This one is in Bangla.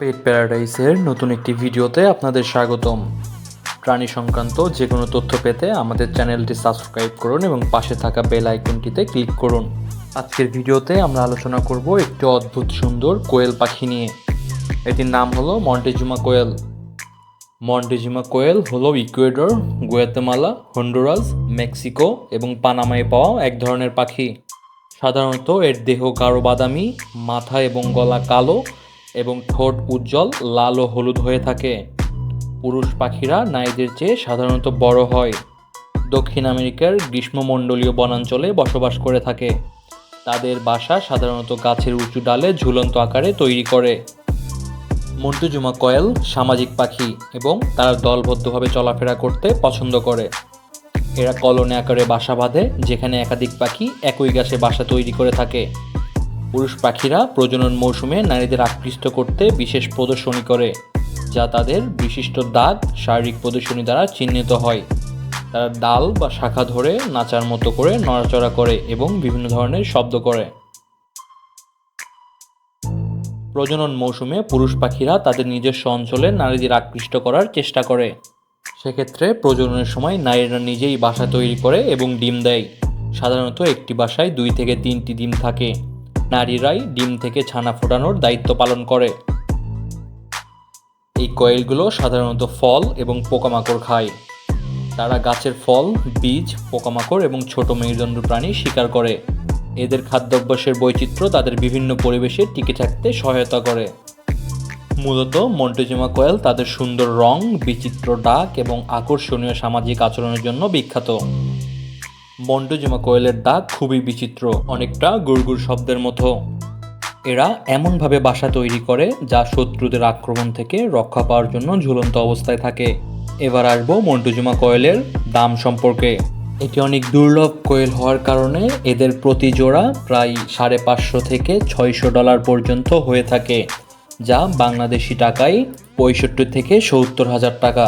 পেট প্যারাডাইসের নতুন একটি ভিডিওতে আপনাদের স্বাগতম। প্রাণী সংক্রান্ত যে কোনো তথ্য পেতে আমাদের চ্যানেলটি সাবস্ক্রাইব করুন এবং পাশে থাকা বেল আইকনটিতে ক্লিক করুন। আজকের ভিডিওতে আমরা আলোচনা করব একটি অদ্ভুত সুন্দর কোয়েল পাখি নিয়ে। এটির নাম হলো মন্টেজুমা কোয়েল। মন্টেজুমা কোয়েল হলো ইকুয়েডর, গুয়াতেমালা, হন্ডুরাস, মেক্সিকো এবং পানামায় পাওয়া এক ধরনের পাখি। সাধারণত এর দেহ গাঢ় বাদামি, মাথা এবং গলা কালো এবং ঠোঁট উজ্জ্বল, লাল ও হলুদ হয়ে থাকে। পুরুষ পাখিরা নারীদের চেয়ে সাধারণত বড় হয়। দক্ষিণ আমেরিকার গ্রীষ্মমণ্ডলীয় বনাঞ্চলে বসবাস করে থাকে। তাদের বাসা সাধারণত গাছের উঁচু ডালে ঝুলন্ত আকারে তৈরি করে। মন্টুজুমা কয়েল সামাজিক পাখি এবং তারা দলবদ্ধভাবে চলাফেরা করতে পছন্দ করে। এরা কলোনি আকারে বাসা বাঁধে, যেখানে একাধিক পাখি একই গাছে বাসা তৈরি করে থাকে। পুরুষ পাখিরা প্রজনন মৌসুমে নারীদের আকৃষ্ট করতে বিশেষ প্রদর্শনী করে, যা তাদের বিশিষ্ট দাগ শারীরিক প্রদর্শনী দ্বারা চিহ্নিত হয়। তারা ডাল বা শাখা ধরে নাচার মতো করে নড়াচড়া করে এবং বিভিন্ন ধরনের শব্দ করে। প্রজনন মৌসুমে পুরুষ পাখিরা তাদের নিজস্ব অঞ্চলে নারীদের আকৃষ্ট করার চেষ্টা করে। সেক্ষেত্রে প্রজননের সময় নারীরা নিজেই বাসা তৈরি করে এবং ডিম দেয়। সাধারণত একটি বাসায় দুই থেকে তিনটি ডিম থাকে। নারীরাই ডিম থেকে ছানা ফোটানোর দায়িত্ব পালন করে। এই কয়েলগুলো সাধারণত ফল এবং পোকামাকড় খায়। তারা গাছের ফল, বীজ, পোকামাকড় এবং ছোট মেরুদণ্ড প্রাণী শিকার করে। এদের খাদ্যাভ্যাসের বৈচিত্র্য তাদের বিভিন্ন পরিবেশে টিকে থাকতে সহায়তা করে। মূলত মন্টেজুমা কয়েল তাদের সুন্দর রং, বিচিত্র ডাক এবং আকর্ষণীয় সামাজিক আচরণের জন্য বিখ্যাত। মন্টেজুমা কোয়েলের ডাক খুবই বিচিত্র, অনেকটা গুড়গুড় শব্দের মতো। এরা এমনভাবে বাসা তৈরি করে যা শত্রুদের আক্রমণ থেকে রক্ষা পাওয়ার জন্য ঝুলন্ত অবস্থায় থাকে। এবার আসব মন্টুজুমা কোয়েলের দাম সম্পর্কে। এটি অনেক দুর্লভ কোয়েল হওয়ার কারণে এদের প্রতি জোড়া প্রায় সাড়ে পাঁচশো থেকে ছয়শো ডলার পর্যন্ত হয়ে থাকে, যা বাংলাদেশি টাকায় পঁয়ষট্টি থেকে সত্তর হাজার টাকা।